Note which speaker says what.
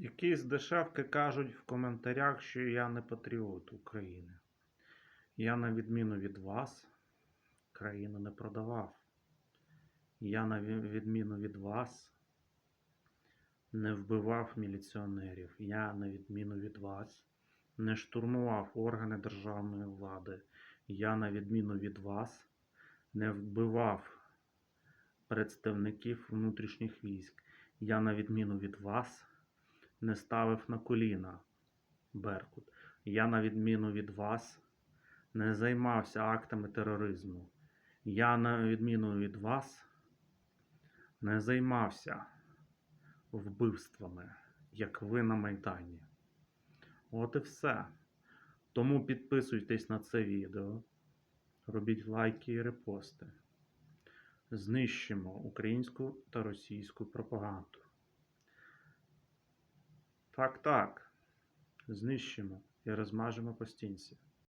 Speaker 1: Якісь дешевки кажуть в коментарях, що я не патріот України. Я, на відміну від вас, країну не продавав. Я, на відміну від вас, не вбивав міліціонерів. Я, на відміну від вас, не штурмував органи державної влади. Я, на відміну від вас, не вбивав представників внутрішніх військ. Я, на відміну від вас, не ставив на коліна Беркут. Я, на відміну від вас, не займався актами тероризму. Я, на відміну від вас, не займався вбивствами, як ви на Майдані. От і все. Тому підписуйтесь на це відео, робіть лайки і репости. Знищимо українську та російську пропаганду. Так, так. Знищимо і розмажемо по стінці.